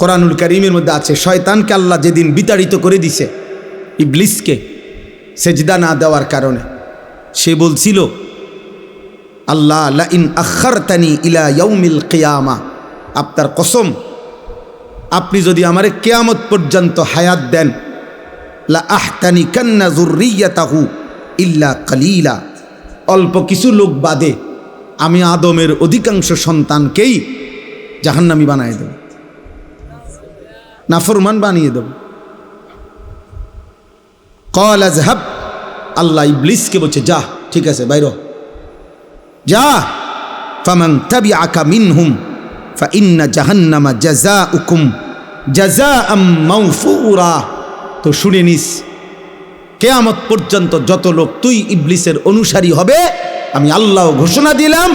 কোরআনুল করিমের মধ্যে আছে, শয়তানকে আল্লাহ যেদিন বিতাড়িত করে দিছে, ইবলিসকে সেজদা না দেওয়ার কারণে, সে বলছিল, আল্লাহ লা ইন আখারতানি ইলা ইয়াউমিল কেয়ামা, আপনার কসম, আপনি যদি আমারে কেয়ামত পর্যন্ত হায়াত দেন, লা আহতানি কান্না জুরিয়াতাহু ইল্লা কালিলা, অল্প কিছু লোক বাদে আমি আদমের অধিকাংশ সন্তানকেই জাহান্নামি বানায় দেব। নাফরমান বানিয়ে দেব। কল আজহাব, আল্লাহ ইবলিসকে বলছে, যা, ঠিক আছে, বাইর। যা, ফামান তাবি আকা মিনহুম, ফা ইন্না জাহান্নামা জাজা উকুম জাজা আম তো শুনে নিস, কেয়ামত পর্যন্ত যত লোক তুই ইবলিসের অনুসারী হবে, আমি আল্লাহ ঘোষণা দিলাম,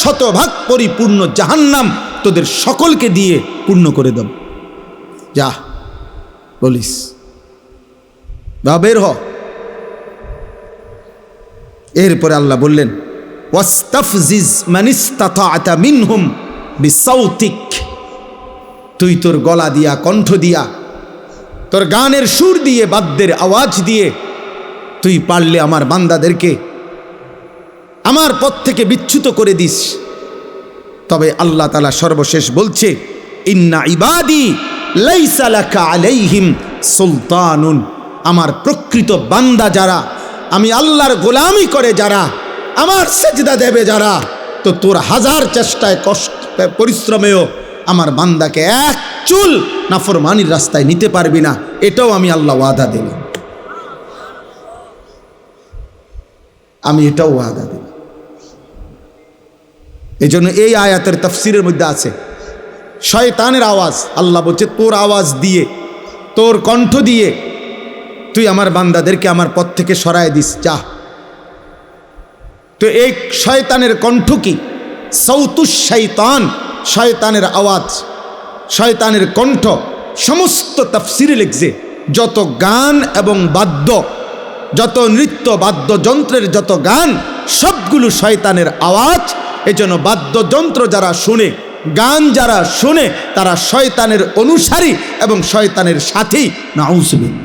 শতভাগ পরিপূর্ণ জাহান্নাম তোদের সকলকে দিয়ে পূর্ণ করে দেব। যা, বলিস। বা বের হ। এরপরে আল্লাহ বললেন তুই তোর গলা দিয়া, কণ্ঠ দিয়া, তোর গানের সুর দিয়ে, বাদ্যের আওয়াজ দিয়ে, তুই পারলে আমার বান্দাদেরকে আমার পথ থেকে বিচ্যুত করে দিস। তবে আল্লাহ তালা সর্বশেষ বলছে, ইন্না ইবাদি লাইসালাকা আলাইহিম সুলতানুন। আমার প্রকৃত বান্দা যারা, আমি আল্লাহর গোলামি করে যারা, আমার সেজদা দেবে যারা, তো তোর হাজার চেষ্টায় কষ্ট, পরিশ্রমেও আমার বান্দাকে এক চুল নাফরমানির রাস্তায় নিতে পারবি না। এটাও আমি আল্লাহ ওয়াদা দিলাম। আমি এটাও ওয়াদা দিলাম। এই জন্য এই আয়াতের তফসিরের মধ্যে আছে শয়তানের আওয়াজ। আল্লাহ বলছে, তোর আওয়াজ দিয়ে, তোর কণ্ঠ দিয়ে তুই আমার বান্দাদেরকে আমার পথ থেকে সরায় দিস, যা। তো এই শয়তানের কণ্ঠ কি? সৌতুস শৈতান শয়তানের আওয়াজ, শয়তানের কণ্ঠ। সমস্ত তফসিরে লিখছে, যত গান এবং বাদ্য, যত নৃত্য, বাদ্যযন্ত্রের যত গান, সবগুলো শয়তানের আওয়াজ, এজন্য বাদ্যযন্ত্র যারা শুনে গান যারা শুনে, তারা শয়তানের অনুসারী এবং শয়তানের সাথী। নাউজবিন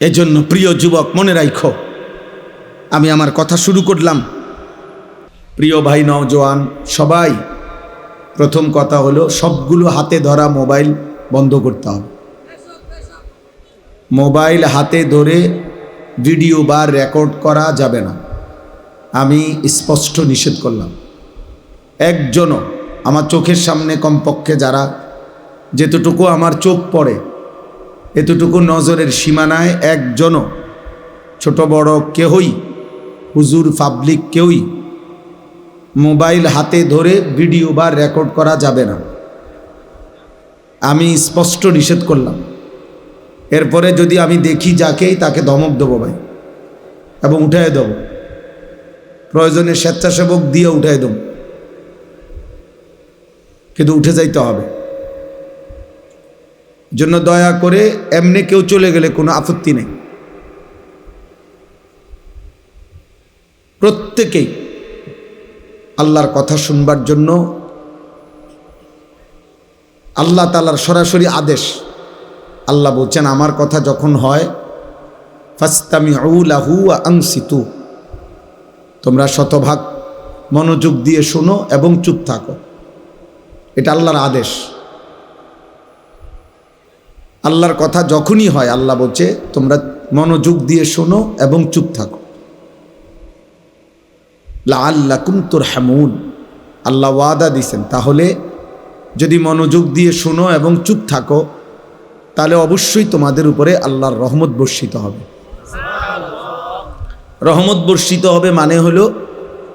এজন্য প্রিয় যুবক, মনে রাখো আমি আমার কথা শুরু করলাম। প্রিয় ভাই নওজোয়ান, সবাই, প্রথম কথা হলো সবগুলো হাতে ধরা মোবাইল বন্ধ করতে হবে। মোবাইল হাতে ধরে ভিডিও বা রেকর্ড করা যাবে না। আমি স্পষ্ট নিষেধ করলাম। একজনও আমার চোখের সামনে কমপক্ষে যারা যেতটুকু আমার চোখ পড়ে, এতটুকু নজরের সীমানায় একজনও ছোট বড় কেহই, হুজুর পাবলিক কেউই মোবাইল হাতে ধরে ভিডিও বা রেকর্ড করা যাবে না। আমি স্পষ্ট নিষেধ করলাম। এরপরে যদি আমি দেখি যাকেই তাকে ধমক দেবো ভাই এবং উঠাই দেব। প্রয়োজনে স্বেচ্ছাসেবক দিয়ে উঠাই দেব। কিন্তু উঠে যাইতে হবে। জন্য দয়া করে এমনি কেউ চলে গেলে কোনো আপত্তি নেই। প্রত্যেকেই আল্লাহর কথা শুনবার জন্য আল্লাহ তালার সরাসরি আদেশ। আল্লাহ বলছেন, আমার কথা যখন হয় ফাস্তামি লাহু আংসিতু। তোমরা শতভাগ মনোযোগ দিয়ে শোনো এবং চুপ থাকো। এটা আল্লাহর আদেশ। আল্লাহর কথা যখনই হয়, আল্লাহ বলছে, তোমরা মনোযোগ দিয়ে শোনো এবং চুপ থাকো। লাল্লাকুম তোর হ্যামুন আল্লাহ ওয়াদা দিছেন তাহলে যদি মনোযোগ দিয়ে শোনো এবং চুপ থাকো, তাহলে অবশ্যই তোমাদের উপরে আল্লাহর রহমত বর্ষিত হবে। রহমত বর্ষিত হবে মানে হলো,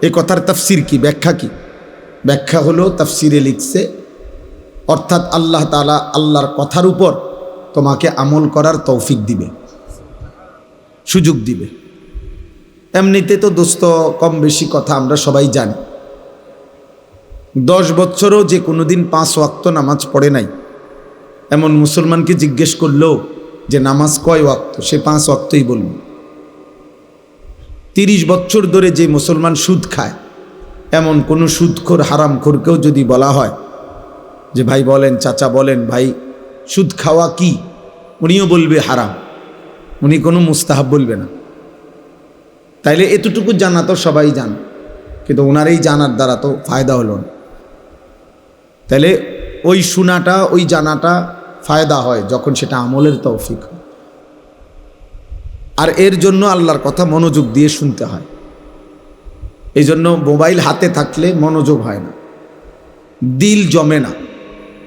এ কথার তাফসির কি, ব্যাখ্যা কি? ব্যাখ্যা হলো, তাফসিরে লিখছে, অর্থাৎ আল্লাহ তালা আল্লাহর কথার উপর তোমাকে আমল করার তৌফিক দিবে, সুযোগ দিবে। এমনিতে তো দোস্ত, কম বেশি কথা আমরা সবাই জানি। দশ বছরও যে কোনো দিন পাঁচ ওয়াক্ত নামাজ পড়ে নাই, এমন মুসলমানকে জিজ্ঞেস করলেও যে নামাজ কয় ওয়াক্ত, সে পাঁচ ওয়াক্তই বলল তিরিশ বছর ধরে যে মুসলমান সুদ খায় এমন কোনো সুদখোর হারামখোরকেও যদি বলা হয় যে, ভাই বলেন, চাচা বলেন, ভাই, সুদ খাওয়া কি? উনিও বলবে হারাম। উনি কোনো মুস্তাহাব বলবে না। তাইলে এতটুকু জানা তো সবাই জান, কিন্তু ওনার এই জানার দ্বারা তো ফায়দা হলো না। তাইলে ওই শোনাটা, ওই জানাটা ফায়দা হয় যখন সেটা আমলের তৌফিক হয়। আর এর জন্য আল্লাহর কথা মনোযোগ দিয়ে শুনতে হয়। এই জন্য মোবাইল হাতে থাকলে মনোযোগ হয় না। দিল জমে না।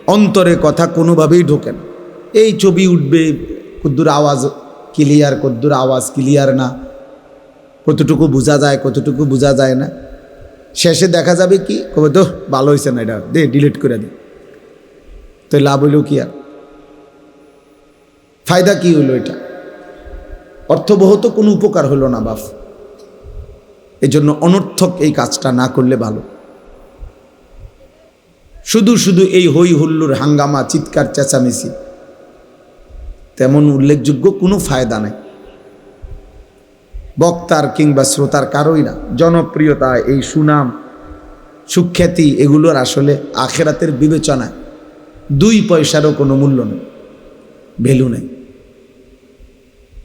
অন্তরে কথা কোনোভাবেই ঢোকে না। এই ছবি উঠবে, কদ্দুর আওয়াজ ক্লিয়ার কদ্দুর আওয়াজ ক্লিয়ার না। কতটুকু বোঝা যায়, কতটুকু বোঝা যায় না। শেষে দেখা যাবে কি? কবে তো ভালো হয়েছে না এটা। দে ডিলিট করে দে। তো লাভ হইল কি আর? ফায়দা কি হইল এটা? অর্থবহ তো কোনো উপকার হলো না বাপ এজন্য অনর্থক এই কাজটা না করলে ভালো। শুধু শুধু এই হই হুল্লুর হাঙ্গামা, চিৎকার, চেঁচামেচি, তেমন উল্লেখযোগ্য কোনো ফায়দা নাই। বক্তার কিংবা শ্রোতার কারোই না। জনপ্রিয়তা, এই সুনাম, সুখ্যাতি, এগুলোর আসলে আখেরাতের বিবেচনায় দুই পয়সারও কোনো মূল্য নেই ভ্যালু নেই।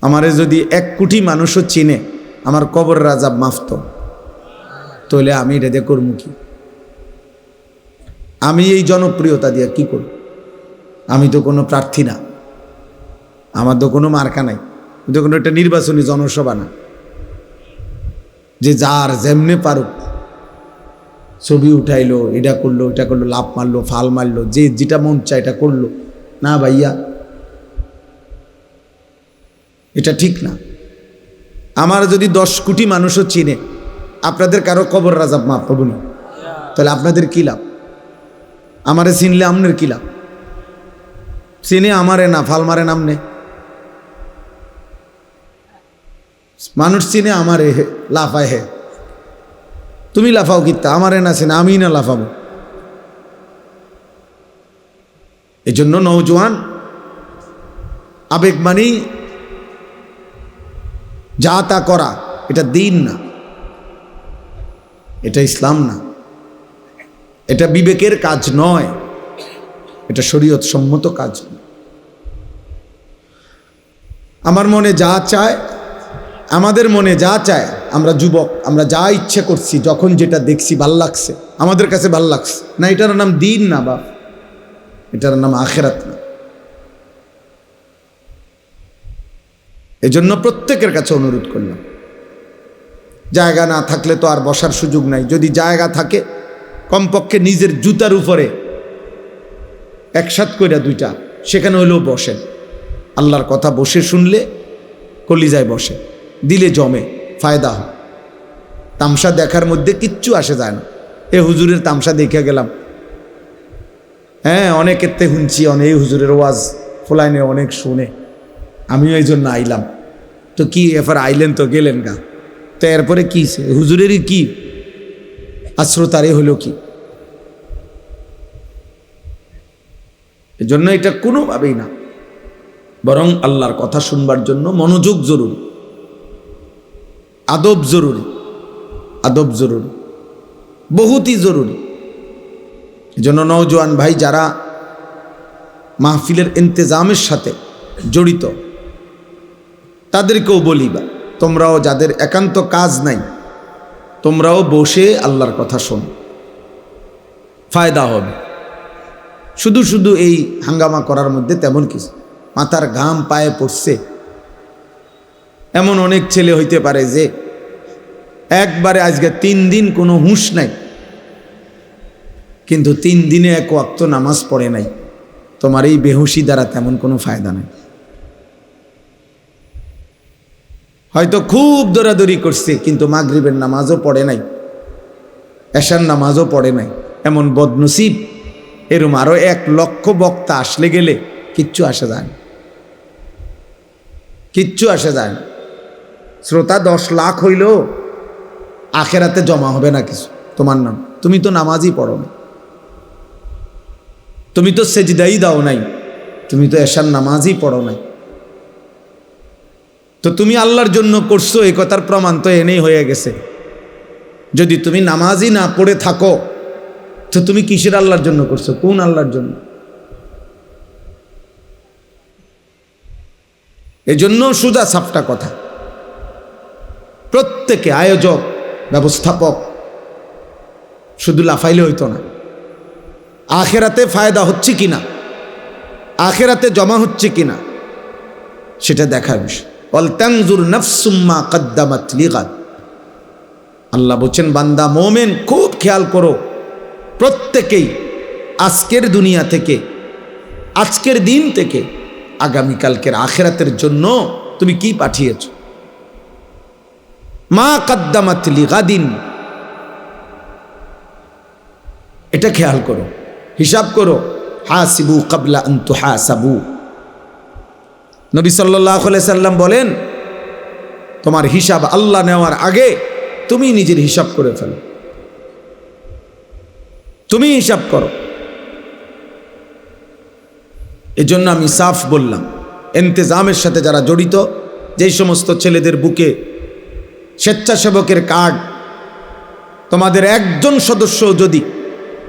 আমারে যদি এক কোটি মানুষও চিনে আমার কবর রাজা মাফত তাহলে আমি এটা দিয়ে করব কি? আমি এই জনপ্রিয়তা দিয়ে কি করব? আমি তো কোনো প্রার্থী না। আমার তো কোনো মার্কা নাই। তো কোনো একটা নির্বাচনী জনসভা না। যে যার যেমনে পারুক ছবি উঠাইলো, এটা করল এটা করল লাভ মারলো, ফাল মারলো, যে যেটা মন চায় এটা করল। না ভাইয়া, এটা ঠিক না। আমার যদি দশ কোটি মানুষও চিনে, আপনাদের কারও কবর রাজাব মাপ পাবো না। তাহলে আপনাদের কী লাভ? আমারে চিনলে আমনের কী লাভ? চিনে আমারে না, ফাল মারে নামনে মানুষ চিনে আমারে হে, লাফায় হে। তুমি লাফাও কিত্তা, আমারে না চিনে আমি না লাফাবো। এজন্য নৌজওয়ান আবেগ মানেই যা তা করা, এটা দিন না। এটা ইসলাম না। এটা বিবেকের কাজ নয়। এটা শরীয়ত সম্মত কাজ। আমার মনে যা চায়, আমাদের মনে যা চায়, আমরা যুবক, আমরা যা ইচ্ছে করছি, যখন যেটা দেখছি ভালো লাগছে, আমাদের কাছে ভালো লাগছে। না, এটার নাম দিন না বা এটার নাম আখেরাত না। এজন্য প্রত্যেকের কাছে অনুরোধ করলাম। জায়গা না থাকলে তো আর বসার সুযোগ নাই। যদি জায়গা থাকে, কমপক্ষে নিজের জুতার উপরে একসাথ কইরা দুইটা, সেখানে হলেও বসেন আল্লাহর কথা বসে শুনলে কলিজায় বসে, দিলে জমে, ফায়দা হয়। তামসা দেখার মধ্যে কিচ্ছু আসে যায় না। এ হুজুরের তামসা দেখে গেলাম। হ্যাঁ অনেকের তে শুনছি, অনেক হুজুরের ওয়াজ, ফোলাইনে অনেক শুনে। আমিও এই জন্য আইলাম। তো কি এরপর আইলেন তো গেলেন গা? তো এরপরে কি? হুজুরেরই কি? আর শ্রোতারে হলো কি? এজন্য এটা কোনোভাবেই না। বরং আল্লাহর কথা শুনবার জন্য মনোযোগ জরুরি। আদব জরুরি। আদব জরুরি। বহুতই জরুরি। এজন্য নওজোয়ান ভাই যারা মাহফিলের ইন্তেজামের সাথে জড়িত তাদেরকেও বলিবা তোমরাও যাদের একান্ত কাজ নাই, তোমরাও বসে আল্লাহর কথা শোনো। ফায়দা হবে। শুধু শুধু এই হাঙ্গামা করার মধ্যে তেমন কিছু। মাথার ঘাম পায়ে পড়ছে। এমন অনেক ছেলে হইতে পারে যে একবারে আজকে তিন দিন কোনো হুঁশ নাই, কিন্তু তিন দিনে এক ওয়াক্ত নামাজ পড়ে নাই। তোমার এই বেহুশি দ্বারা তেমন কোনো ফায়দা নেই। হয়তো খুব দৌড়াদৌড়ি করছে, কিন্তু মাগরিবের নামাজও পড়ে নাই। এশার নামাজও পড়ে নাই। এমন বদনসিব, এরম আরও এক লক্ষ বক্তা আসলে গেলে কিচ্ছু আসে যায় কিচ্ছু আসে যায় শ্রোতা দশ লাখ হইলেও আখেরাতে জমা হবে না কিছু। তোমার নাম? তুমি তো নামাজই পড়ো না তুমি তো সেজদাই দাও নাই। তুমি তো এশার নামাজই পড়ো নাই। তো তুমি আল্লাহর জন্য করছ এ কথার প্রমাণ তো এনেই হয়ে গেছে। যদি তুমি নামাজই না পড়ে থাকো, তো তুমি কিসের আল্লাহর জন্য করছ? কোন আল্লাহর জন্য? এজন্য সুদা সাপটা কথা। প্রত্যেকে আয়োজক, ব্যবস্থাপক, শুধু লাফাইলে হইতো না। আখেরাতে ফায়দা হচ্ছে কিনা? আখেরাতে জমা হচ্ছে কিনা? সেটা দেখার বিষয়। অলতাংজুর নফসুম্মা কদ্দামাত লিগাত আল্লাহ বলছেন, বান্দা, মোমেন, খুব খেয়াল করো, প্রত্যেকেই আজকের দুনিয়া থেকে, আজকের দিন থেকে, আগামীকালকের আখেরাতের জন্য তুমি কি পাঠিয়েছ? মা কদ্দামাত লিগাদিন। এটা খেয়াল করো, হিসাব করো, হাসিবু কাবলা অন্তু হাসাবু নবী সাল্লাহ সাল্লাম বলেন, তোমার হিসাব আল্লাহ নেওয়ার আগে তুমি নিজের হিসাব করে ফেলো। তুমি হিসাব করো। এজন্য আমি সাফ বললাম, এন্তেজামের সাথে যারা জড়িত, যেই সমস্ত ছেলেদের বুকে স্বেচ্ছাসেবকের কার্ড, তোমাদের একজন সদস্য যদি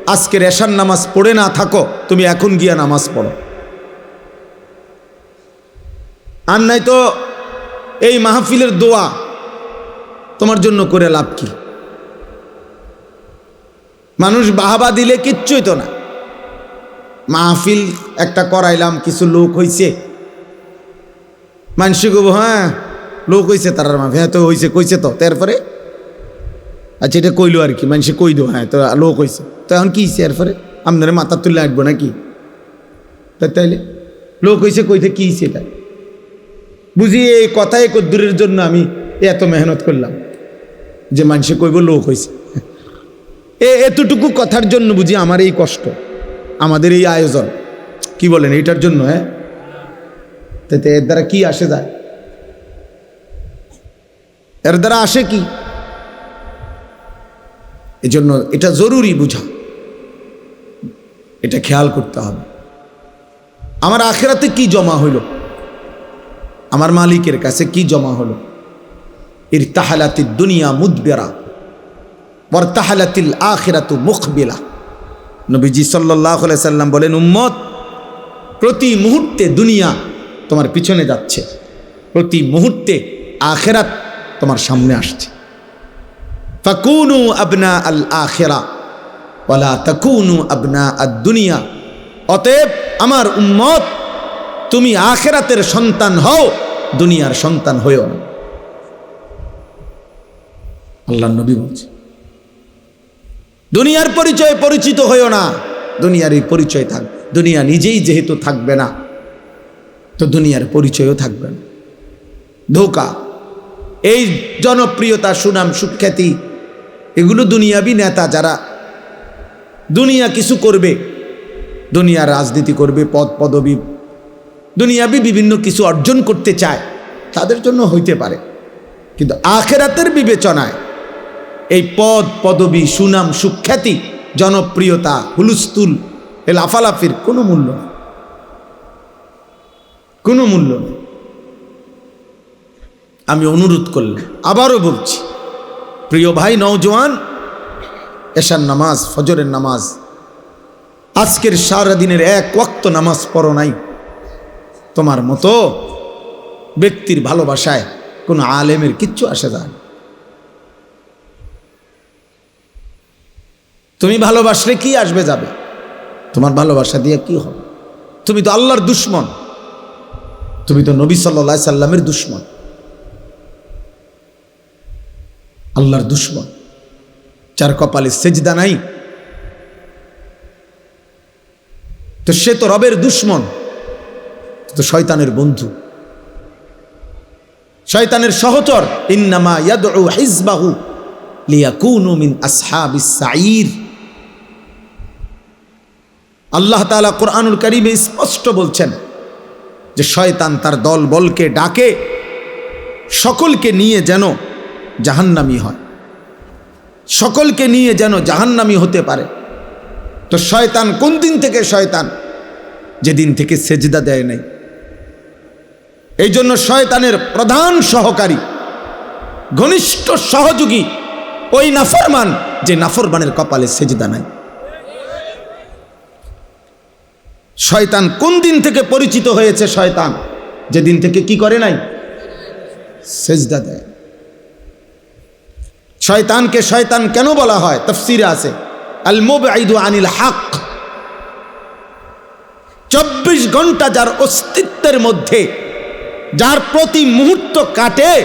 আজকের এশার নামাজ পড়ে না থাকো, তুমি এখন গিয়া নামাজ পড়ো। আর নাই তো এই মাহফিলের দোয়া তোমার জন্য করে লাভ কি? মানুষ বাহাবা দিলে কিচ্ছুই তো না। মাহফিল একটা করাইলাম, কিছু লোক হইছে। মানসি গো হ্যাঁ লোক হইছে তার মাফি হ্যাঁ তো হইছে, কইছে তো। তারপরে? আচ্ছা এটা কইলো আর কি, মানুষে কই দো হ্যাঁ তো লোক হইছে। তো এখন কি হইছে? এরপরে আপনারা মাথা তুলে আসব নাকি? তাই তাইলে, লোক হইছে কইতে কি হইছে এটা? বুঝি এই কথাই কদ্দুরের জন্য আমি এত মেহনত করলাম। যে মানুষে কইব, লোক হইছে। এ, এতটুকু কথার জন্য বুঝি আমার এই কষ্ট, আমাদের এই আয়োজন। কি বলেন, এইটার জন্য হ্যাঁ? তাতে এর দ্বারা কি আসে যায়? এর দ্বারা আসে কি? এজন্য এটা জরুরি বুঝা। এটা খেয়াল করতে হবে। আমার আখেরাতে কি জমা হইল? আমার মালিকের কাছে কি জমা হলো? এর তাহালাতি দুনিয়া মুদবেরা বর তাহালাতিল আখেরাতু মুখবিলা। নবীজি সাল্লাহ সাল্লাম বলেন, উম্মত, প্রতি মুহূর্তে দুনিয়া তোমার পিছনে যাচ্ছে। প্রতি মুহূর্তে আখেরাত তোমার সামনে আসছে। ফাকুনু আবনা আল আখেরা ওলা তাকুনু আবনা আদ দুনিয়া। অতএব আমার উম্মত তুমি আখেরাতের সন্তান হও, দুনিয়ার সন্তান হইও না। আল্লাহ নবী বলছে, দুনিয়ার পরিচয় পরিচিত হইও না দুনিয়ার এই পরিচয় থাক, দুনিয়া নিজেই যেহেতু থাকবে না, তো দুনিয়ার পরিচয়ও থাকবে না। ধোকা, এই জনপ্রিয়তা, সুনাম, সুখ্যাতি, এগুলো দুনিয়াবি নেতা যারা দুনিয়া কিছু করবে দুনিয়ার রাজনীতি করবে, পদ, পদবি দুনিয়াবি বিভিন্ন কিছু অর্জন করতে চায়, তাদের জন্য হইতে পারে। কিন্তু আখেরাতের বিবেচনায় এই পদ, পদবি, সুনাম, সুখ্যাতি, জনপ্রিয়তা হুলুস্তুল এ লাফালাফির কোনো মূল্য নেই। কোনো মূল্য নেই। আমি অনুরোধ করলাম, আবারও বলছি, প্রিয় ভাই নওজোয়ান, এশার নামাজ, ফজরের নামাজ, আজকের সারাদিনের এক ওয়াক্ত নামাজ পড়ো নাই। তোমার মতো ব্যক্তির ভালোবাসায় কোনো আলেমের কিচ্ছু আসে যায় তুমি ভালোবাসলে কি আসবে যাবে? তোমার ভালোবাসা দিয়ে কি হবে? তুমি তো আল্লাহর দুশ্মন। তুমি তো নবী সাল্লা সাল্লামের দুশ্মন। আল্লাহর দুশ্মন। চার কপালে সেজদা নাই, তো সে তো রবের দুশ্মন। তো শয়তানের বন্ধু। শয়তানের সহচর আল্লাহ কোরআনুল কারীমে স্পষ্ট বলছেন যে শয়তান তার দল বলকে ডাকে, সকলকে নিয়ে যেন জাহান্নামি হয়। সকলকে নিয়ে যেন জাহান্নামি হতে পারে। তো শয়তান কোন দিন থেকে শয়তান? যেদিন থেকে সেজদা দেয় নাই। এই জন্য শয়তানের প্রধান সহকারী, ঘনিষ্ঠ সহযোগী, ওই নাফরমান, যে নাফরমানের কপালে সেজদা নাই। শয়তান কোন দিন থেকে পরিচিত হয়েছে শয়তান? যেদিন থেকে কি করে নাই? সেজদা দেয়। শয়তানকে শয়তান কেন বলা হয়? তফসিরে আছে। আল মুবঈদু আনিল হক। চব্বিশ ঘণ্টা যার অস্তিত্বের মধ্যে যার প্রতি মুহূর্ত কাটে,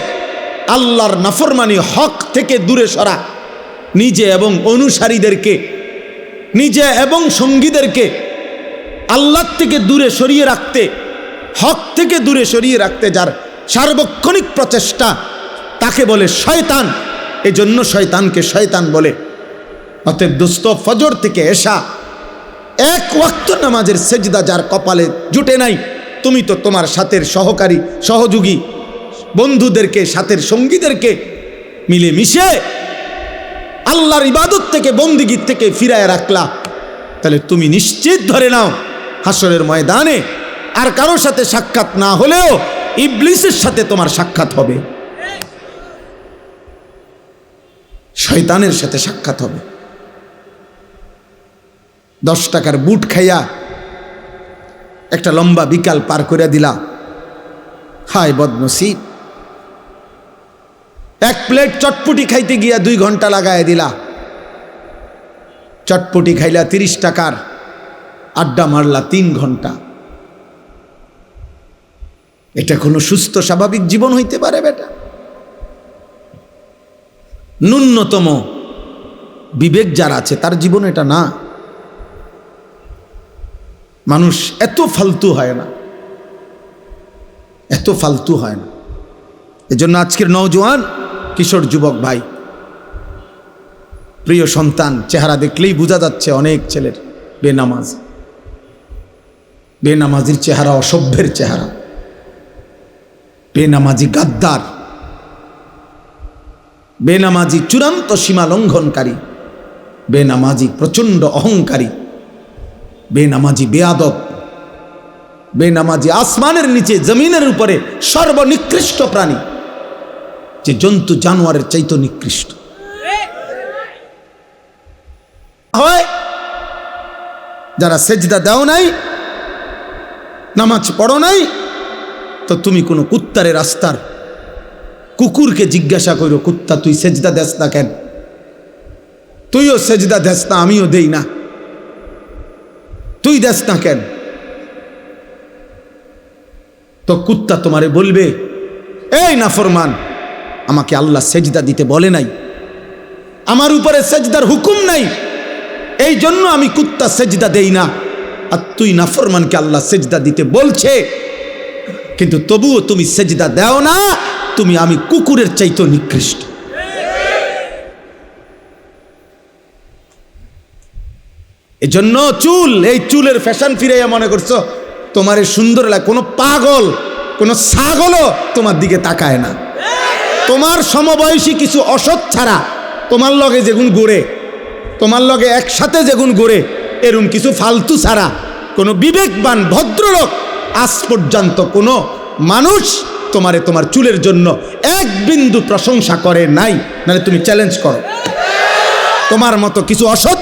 আল্লাহর নাফরমানি হক থেকে দূরে সরা। নিজে এবং অনুসারীদেরকে, নিজে এবং সঙ্গীদেরকে আল্লাহ থেকে দূরে সরিয়ে রাখতে, হক থেকে দূরে সরিয়ে রাখতে যার সার্বক্ষণিক প্রচেষ্টা, তাকে বলে শয়তান। এজন্য শয়তানকে শয়তান বলে। অতএব দুস্থ ফজর থেকে এসা, এক ওয়াক্ত নামাজের সেজদা যার কপালে জুটে নাই তুমি তো তোমার সাথের সহকারী, সহযোগী, বন্ধুদেরকে, সাথের সঙ্গীদেরকে মিলে মিশে আল্লাহর ইবাদত থেকে বন্দিগির থেকে ফিরায় রাখলা। তাহলে তুমি নিশ্চিত ধরে নাও, হাসরের ময়দানে আর কারোর সাথে সাক্ষাৎ না হলেও ইবলিসের সাথে তোমার সাক্ষাৎ হবে। শয়তানের সাথে সাক্ষাৎ হবে। দশ টাকার বুট খাইয়া একটা লম্বা বিকাল পার করে দিলা। হায় বদনসিব। এক প্লেট চটপটি খাইতে গিয়া দুই ঘণ্টা লাগায় দিলা। চটপটি খাইলা তিরিশ টাকার, আড্ডা মারলা তিন ঘণ্টা। এটা কোনো সুস্থ স্বাভাবিক জীবন হইতে পারে বেটা। ন্যূনতম বিবেক যার আছে তার জীবন এটা না। মানুষ এত ফালতু হয় না। এত ফালতু হয় না। এজন্য আজকের নওজোয়ান কিশোর যুবক ভাই, প্রিয় সন্তান, চেহারা দেখলেই বোঝা যাচ্ছে অনেক ছেলের বেনামাজ। বেনামাজির চেহারা অসভ্যের চেহারা। বেনামাজি গাদ্দার। বেনামাজি চূড়ান্ত সীমা লঙ্ঘনকারী। বেনামাজি প্রচণ্ড অহংকারী। বেনামাজি বেয়াদব, বেনামাজি আসমানের নিচে, জমিনের উপরে সর্বনিকৃষ্ট প্রাণী, যে জন্তু জানোয়ারের চাইতো নিকৃষ্ট। হয়, যারা সেজদা দাও নাই, নামাজ পড়ো নাই, তো তুমি কোনো কুত্তারে রাস্তার কুকুরকে জিজ্ঞাসা করো কুত্তা, তুই সেজদা দেস না কেন? তুইও সেজদা দেস না, আমিও দেই না। তুই দেস না কেন? তো কুত্তা তোমারে বলবে, এই নাফরমান, আমাকে আল্লাহ সেজদা দিতে বলে নাই। আমার উপরে সেজদার হুকুম নাই। এই জন্য আমি কুত্তা সেজদা দেই না। আর তুই নাফরমানকে আল্লাহ সেজদা দিতে বলছে। কিন্তু তবুও তুমি সেজদা দাও না, তুমি আমি কুকুরের চাইতো নিকৃষ্ট। এজন্য চুল, এই চুলের ফ্যাশন ফিরাইয়া মনে করছ, তোমার এই সুন্দর লাগে, কোনো পাগল, কোনো ছাগলও তোমার দিকে তাকায় না। তোমার সমবয়সী কিছু অসৎ ছাড়া তোমার লগে যেগুন গড়ে তোমার লগে একসাথে যেগুন গড়ে এরম কিছু ফালতু ছাড়া কোনো বিবেকবান, ভদ্রলোক আজ পর্যন্ত কোনো মানুষ তোমারে তোমার চুলের জন্য এক বিন্দু প্রশংসা করে নাই। নাহলে তুমি চ্যালেঞ্জ করো। তোমার মতো কিছু অসৎ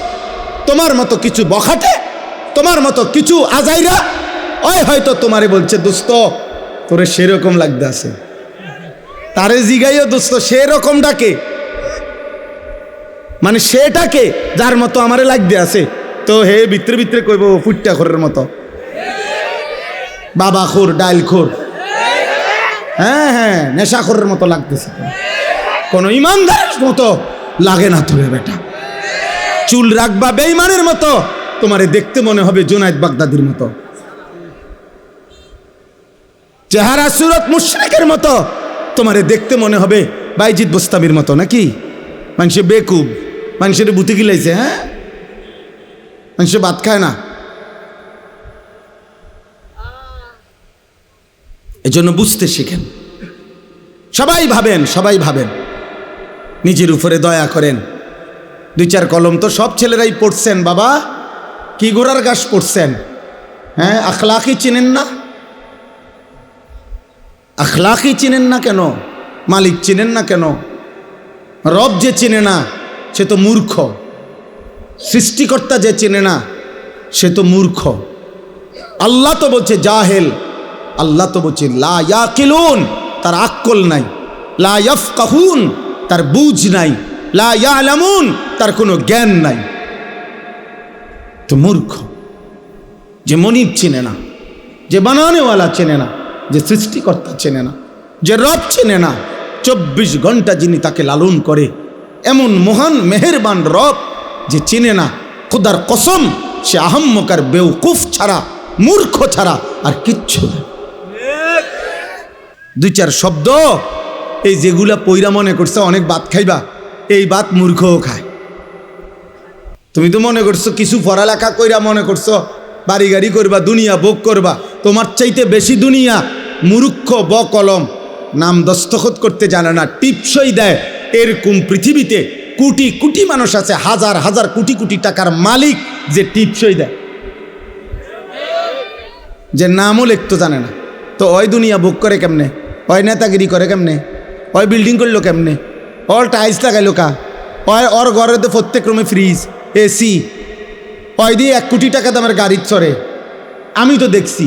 তোমার মতো কিছু বখাটে, তোমার মতো কিছু আজাইরা, ওই হয়তো তোমারে বলছে, দোস্ত, তোরে সেরকম লাগতে আছে। তারে জিগাইও, দোস্ত সেরকম ডাকে মানে সেটাকে যার মতো আমারে লাগতে আছে? তো হে ভিতরে ভিতরে কইব ফুটটা খোরের মতো। বাবা খোর, ডাইল খোর। হ্যাঁ হ্যাঁ নেশা নেশাখোরের মতো লাগতেছে। কোনো ইমানদারের মতো লাগে না তোরে, বেটা। চুল রাখবা বেইমানের মতো। তোমারে দেখতে মনে হবে জোনায়দ বাগদাদির মতো। চেহারা সুরত মুশরিকের মতো। তোমারে দেখতে মনে হবে বাইজিৎ বোস্তামির মতো, নাকি? মানুষে বেকুব মানুষের বুতি গিলাইছে হ্যাঁ? মানুষে ভাত খায় না। এজন্য বুঝতে শিখেন। সবাই ভাবেন সবাই ভাবেন। নিজের উপরে দয়া করেন। দুই চার কলম তো সব ছেলেরাই পড়ছেন বাবা। কি গোড়ার গাছ পড়ছেন? হ্যাঁ আখলাকি চিনেন না? আখলাকি চিনেন না কেন? মালিক চিনেন না কেন? রব যে চিনে না, সে তো মূর্খ। সৃষ্টিকর্তা যে চেনে না, সে তো মূর্খ। আল্লাহ তো বলছে জাহেল। আল্লাহ তো বলছে লা ইয়াকিলুন, তার আক্কল নাই। লা ইয়াফকাহুন, তার বুঝ নাই। লা তার কোনো জ্ঞান নাই। তো মূর্খ, যে মনিব চেনে না, যে বানানেওয়ালা চেনে না, যে সৃষ্টিকর্তা চেনে না, যে রব চেনে না, চব্বিশ ঘণ্টা যিনি তাকে লালন করে, এমন মহান মেহেরবান রব যে চেনে না, খুদার কসম, সে আহম্মকার বেউকুফ ছাড়া, মূর্খ ছাড়া আর কিচ্ছু না। দুই চার শব্দ, এই যেগুলা পইরা মনে করছে, অনেক বাদ খাইবা। এই ভাত মূর্খও খায়। তুমি তো মনে করছ, কিছু পড়ালেখা কইরা মনে করছ, বাড়ি গাড়ি করবা, দুনিয়া ভোগ করবা, তোমার চাইতে বেশি দুনিয়া মুরুক্ষ ব কলম নাম দস্তখত করতে জানে না, টিপসই দেয়, এরকম পৃথিবীতে কোটি কোটি মানুষ আছে, হাজার হাজার কোটি কোটি টাকার মালিক যে টিপসই দেয়। যে নামও লিখতে জানে না। তো ওই দুনিয়া ভোগ করে কেমনে? ওই নেতাগিরি করে কেমনে? ওই বিল্ডিং করল কেমনে? ওর টাইলস লাগাইলো কা? ওর ঘরে তো প্রত্যেক রুমে ফ্রিজ এসি ওই দিয়ে এক কোটি টাকা দামের গাড়ির চড়ে। আমি তো দেখছি।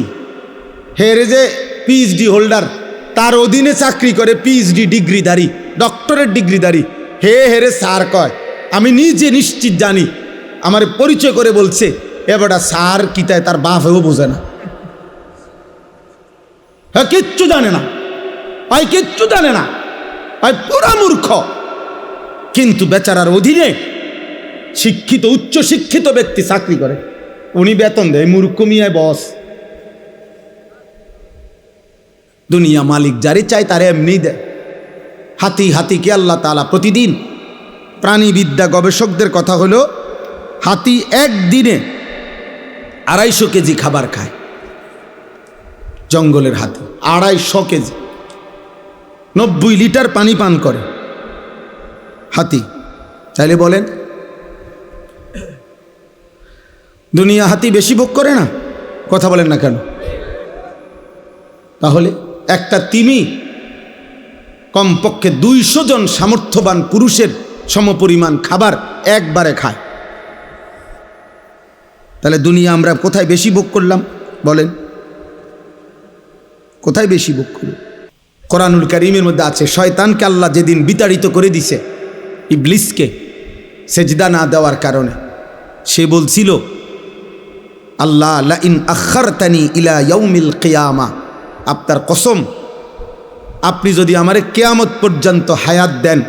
হেরে যে পিএইচডি হোল্ডার তার অধীনে চাকরি করে পিএইচডি ডিগ্রিধারী ডক্টরের ডিগ্রিধারী। হে হেরে স্যার কয়, আমি নিজে নিশ্চিত জানি। আমার পরিচয় করে বলছে এবারটা স্যার কিতায় তার বাপেও বোঝে না। হ্যাঁ কিচ্ছু জানে না। ভাই কিচ্ছু জানে না। ভাই পুরা মূর্খ। কিন্তু বেচারার অধীনে শিক্ষিত, উচ্চ শিক্ষিত ব্যক্তি চাকরি করে। উনি বেতন দেয়, মূর্খ মিয়ায় বস। দুনিয়া মালিক যারে চায় তারে এমনি দেয়। হাতি হাতিকে আল্লাহ তালা প্রতিদিন প্রাণীবিদ্যা গবেষকদের কথা হলো, হাতি একদিনে আড়াইশো কেজি খাবার খায়। জঙ্গলের হাতি, আড়াইশো কেজি। নব্বই লিটার পানি পান করে। হাতি, চাইলে বলেন, দুনিয়া হাতি বেশি ভোগ করে না? কথা বলেন না কেন? তাহলে একটা তিমি কমপক্ষে দুইশো জন সামর্থ্যবান পুরুষের সমপরিমাণ খাবার একবারে খায়। তাহলে দুনিয়া আমরা কোথায় বেশি ভোগ করলাম? বলেন, কোথায় বেশি ভোগ করলাম? কোরআনুল করিমের মধ্যে আছে, শয়তানকে আল্লাহ যেদিন বিতাড়িত করে দিছে, ইবলিসকে সেজদা না দেওয়ার কারণে, সে বলছিল, আল্লাহ লা ইন আখারতানি ইলা ইয়ৌমিল কেয়ামা আপনার কসম, আপনি যদি আমারে কেয়ামত পর্যন্ত হায়াত দেন,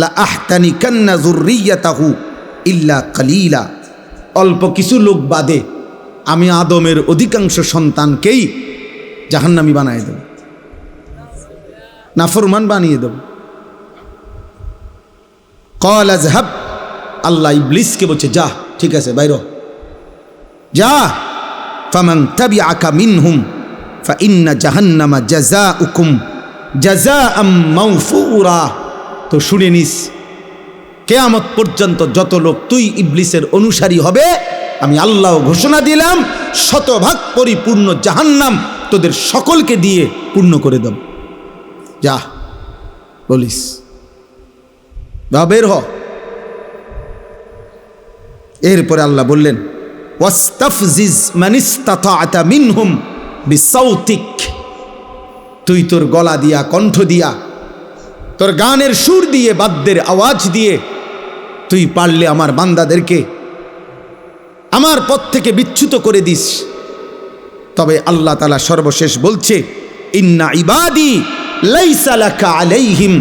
লা আহতানি কান্না জুরিয়াতাহু ইল্লা কালিলা। অল্প কিছু লোক বাদে আমি আদমের অধিকাংশ সন্তানকেই জাহান্নামি বানিয়ে দেব। নাফরমান বানিয়ে দেব। কল আজ হাব আল্লাহ ইবলিসকে বলছে, যা, ঠিক আছে, বাইর যা ফমং তবি আকা মিন হুম ফা জাহান্নামা জাজা উকুম জাজা মাউফুরা। তো শুনে নিস, কেয়ামত পর্যন্ত যত লোক তুই ইবলিসের অনুসারী হবে, আমি আল্লাহ ঘোষণা দিলাম, শতভাগ পরিপূর্ণ জাহান্নাম তোদের সকলকে দিয়ে পূর্ণ করে দেব। যা, বলিস। বা বের হ। এরপরে আল্লাহ বললেন তুই তোর গলা দিয়া, কণ্ঠ দিয়া, তোর গানের সুর দিয়ে, বাদ্যের আওয়াজ দিয়ে, তুই পারলে আমার বান্দাদেরকে আমার পথ থেকে বিচ্যুত করে দিস। তবে আল্লাহ তালা সর্বশেষ বলছে, ইন্না ইবাদি লাইসালাকা আলাইহিম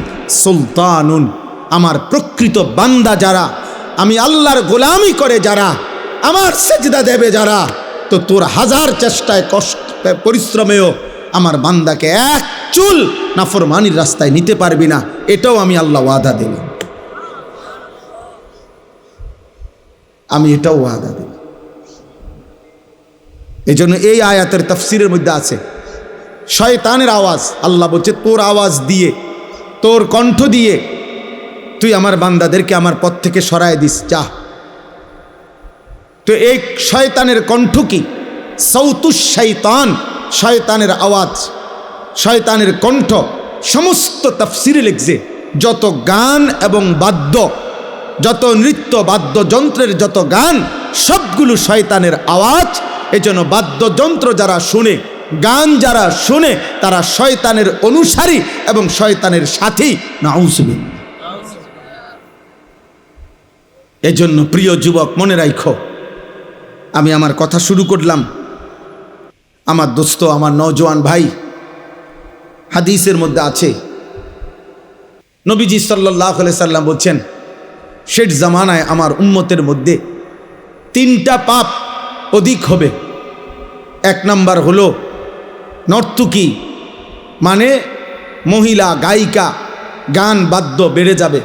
সুলতানুন। আমার প্রকৃত বান্দা যারা, আমি আল্লাহর গোলামি করে যারা, আমার সেজদা দেবে যারা, তো তোর হাজার চেষ্টায় কষ্ট, পরিশ্রমেও আমার বান্দাকে এক চুল নাফরমানির রাস্তায় নিতে পারবি না, এটাও আমি আল্লাহ ওয়াদা দিলাম। আমি এটাও ওয়াদা এই জন্য এই আয়াতের তফসিরের মধ্যে আছে শয়তানের আওয়াজ। আল্লাহ বলছে, তোর আওয়াজ দিয়ে, তোর কণ্ঠ দিয়ে তুই আমার বান্দাদেরকে আমার পথ থেকে সরায় দিস, যা। তো এই শয়তানের কণ্ঠ কি? সৌতুস শৈতান শয়তানের আওয়াজ, শয়তানের কণ্ঠ। সমস্ত তফসিরে লিখছে, যত গান এবং বাদ্য, যত নৃত্য, বাদ্যযন্ত্রের যত গান, সবগুলো শয়তানের আওয়াজ। এজন্য বাদ্যযন্ত্র যারা শুনে গান যারা শুনে, তারা শয়তানের অনুসারী এবং শয়তানের সাথী। নাউজবিন এজন্য প্রিয় যুবক, মনে রাখো আমি আমার কথা শুরু করলাম। আমার দোস্ত, আমার নজওয়ান ভাই, হাদিসের মধ্যে আছে। নবীজি সাল্লাহ সাল্লাম বলছেন, শেষ জামানায় আমার উম্মতের মধ্যে তিনটা পাপ অধিক হবে। এক নাম্বার হলো নর্তুকি মানে মহিলা, গায়িকা, গান বাদ্য বেড়ে যাবে।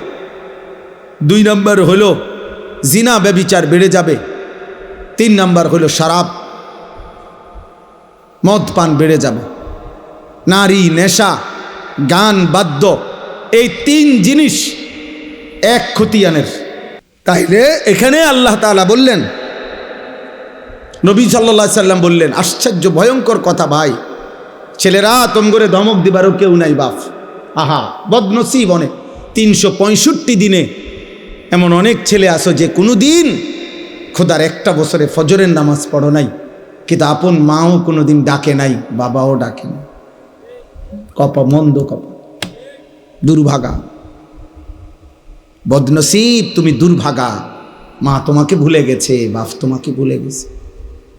দুই নম্বর হল জিনা ব্যবিচার বেড়ে যাবে। তিন নম্বর হল শারাব, মদ পান বেড়ে যাবে। নারী, নেশা, গান বাদ্য, এই তিন জিনিস এক খতিয়ানের। তাইলে এখানে আল্লাহ তাআলা বললেন, নবী সাল্লা সাল্লাম বললেন, আশ্চর্য, ভয়ঙ্কর কথা ভাই। ছেলেরা তোম করে ধমক দিবারও কেউ নাই বাপ। আহা, বদনসিব অনেক। তিনশো পঁয়ষট্টি দিনে এমন অনেক ছেলে আসো যে কোনো দিন খোদার একটা বছরে ফজরের নামাজ পড়ো নাই। কিন্তু আপন মাও কোনো দিন ডাকে নাই, বাবাও ডাকে না কপ মন্দ কপ। দুর্ভাগা। বদনসিব, তুমি দুর্ভাগা। মা তোমাকে ভুলে গেছে, বাপ তোমাকে ভুলে গেছে।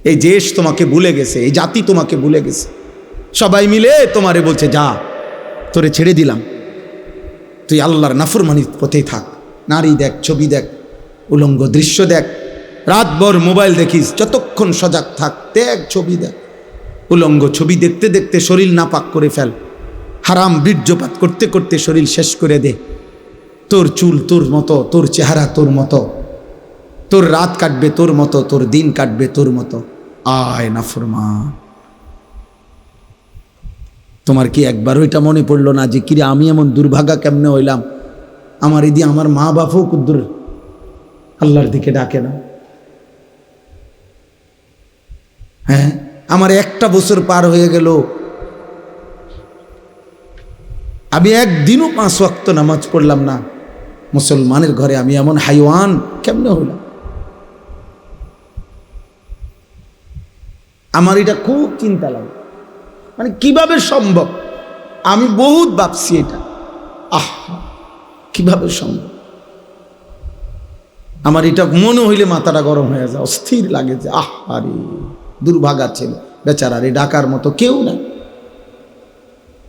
এই দেশ তোমাকে ভুলে গেছে, এই জাতি তোমাকে ভুলে গেছে। সবাই মিলে তোমারে বলছে, যা, তোরে ছেড়ে দিলাম। তুই আল্লাহর নাফরমানির পথেই থাক। নারী দেখ, ছবি দেখ, উলঙ্গ দৃশ্য দেখ। রাতভর মোবাইল দেখিস, যতক্ষণ সজাগ থাক, দেখ, ছবি দেখ। উলঙ্গ ছবি দেখতে দেখতে শরীর নাপাক করে ফেল। হারাম বীর্যপাত করতে করতে শরীর শেষ করে দে। তোর চুল তোর মতো, তোর চেহারা তোর মতো। তোর রাত কাটবে তোর মতো, তোর দিন কাটবে তোর মতো। আয় নাফরমা তোমার কি একবার ওইটা মনে পড়ল না যে, কিরে, আমি এমন দুর্ভাগা কেমনে হইলাম? আমার এদি আমার মা বাপও কুদ্দুর। আল্লাহর দিকে ডাকে না। হ্যাঁ আমার একটা বছর পার হয়ে গেল। আমি একদিনও পাঁচ ওয়াক্ত নামাজ পড়লাম না। মুসলমানের ঘরে আমি এমন হাইওয়ান কেমনে হইলাম? আমার এটা খুব চিন্তা লাগে। মানে কীভাবে সম্ভব? আমি বহুত ভাবছি এটা। আহ, কীভাবে সম্ভব? আমার এটা মনে হইলে মাথাটা গরম হয়ে যায়, অস্থির লাগে যে, আহ, আরে, দুর্ভাগা ছেলে বেচারা রে ডাকার মতো কেউ নাই।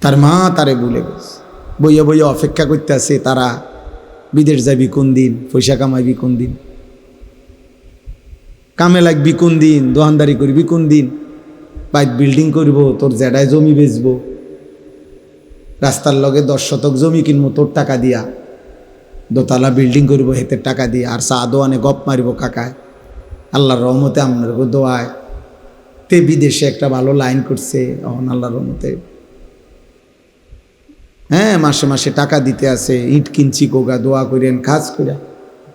তার মা তারে বলে গেছে। বইয়া বইয়া অপেক্ষা করতে আছে তারা, বিদেশ যাবি কোন দিন, পয়সা কামাইবি কোন দিন, কামে লাগবি কোন দিন দোকানদারি করবি কোন দিন। বাইক বিল্ডিং করব, তোর জেডায় জমি বেচব। রাস্তার লগে দশ শতক জমি কিনবো, তোর টাকা দিয়া। দোতলা বিল্ডিং করব হেতে টাকা দিয়ে। আর চা দোয়ানে গপ মারিব কাকায়। আল্লাহর রহমতে আপনার দোয়ায়। তে বিদেশে একটা ভালো লাইন করছে এখন আল্লাহর রহমতে। হ্যাঁ মাসে মাসে টাকা দিতে আসে ইট কিনছি কোগা দোয়া করেন খাস করে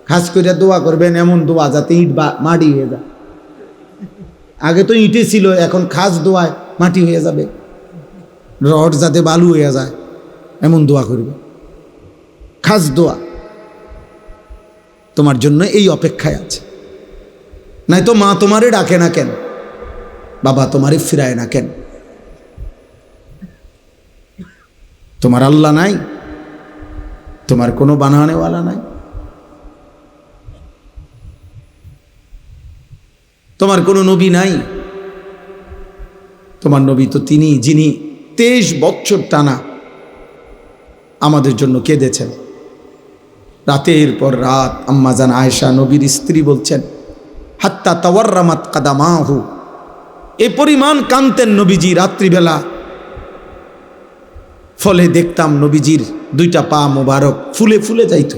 খাস করে দোয়া করবেন, এমন দোয়া যাতে ইট মাটি হয়ে যায়। আগে তো ইটে ছিল, এখন খাস দোয়ায় মাটি হয়ে যাবে। রড যাতে বালু হয়ে যায়, এমন দোয়া করবে। খাস দোয়া। তোমার জন্য এই অপেক্ষায় আছে। নাই তো মা তোমারে ডাকে না কেন? বাবা তোমারে ফিরায় না কেন? তোমার আল্লাহ নাই, তোমার কোনো বানানেওয়ালা নাই। তোমার কোনো নবী নাই? তোমার নবী তো তিনি, যিনি তেইশ বছর টানা আমাদের জন্য কেঁদেছেন। রাতের পর রাত আম্মাজান আয়েশা নবীর স্ত্রী বলছেন, হাত্তা তাওয়ার্রামাত কাদামাহু। এ পরিমাণ কান্তেন নবীজি রাত্রিবেলা। ফলে দেখতাম নবীজির দুইটা পা মোবারক ফুলে ফুলে যাইত।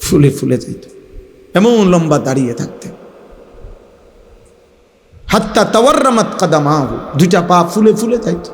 ফুলে ফুলে যাইত। এমন লম্বা দাঁড়িয়ে থাকতেন। হাত্তা তাওয়ার্রামাত কাদামাহু। দুইটা পা ফুলে ফুলে যাইতো।